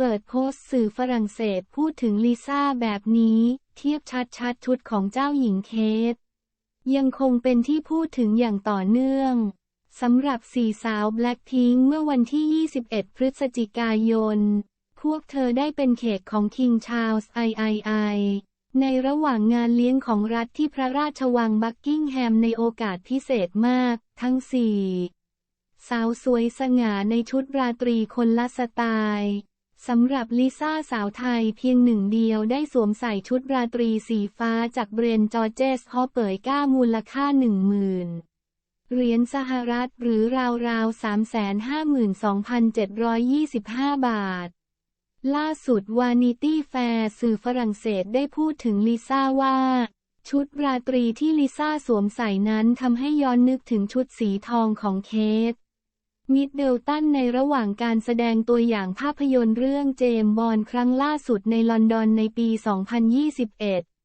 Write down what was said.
เปิดโพสต์สื่อฝรั่งเศสพูดถึงลิซ่าแบบนี้ เทียบชัดๆชุดของเจ้าหญิงเคทยังคงเป็นที่พูดถึงอย่างต่อเนื่องสำหรับสี่สาวแบล็คพิงเมื่อวันที่ 21 พฤศจิกายน พวกเธอได้เป็นเขกของคิงชา l ลส์ไอไอไอในระหว่างงานเลี้ยงของรัฐที่พระราชวังบักกิงแฮมในโอกาสพิเศษมาก ทั้งสี่สาวสวยสง่าในชุดราตรีคนละสไตล์ สำหรับลิซ่าสาวไทยเพียงหนึ่งเดียวได้สวมใส่ชุดราตรีสีฟ้าจากเบรนจอร์เจสฮอเปยก้ามูลค่าหนึ่งหมื่นเหรียญสหรัฐหรือราวๆ352,725 บาท ล่าสุดวานิตี้แฟร์สื่อฝรั่งเศสได้พูดถึงลิซ่าว่า ชุดราตรีที่ลิซ่าสวมใส่นั้นทำให้ย้อนนึกถึงชุดสีทองของเคท มิดเดลตันในระหว่างการแสดงตัวอย่างภาพยนตร์เรื่องเจมบอนครั้งล่าสุดในลอนดอนในปี 2021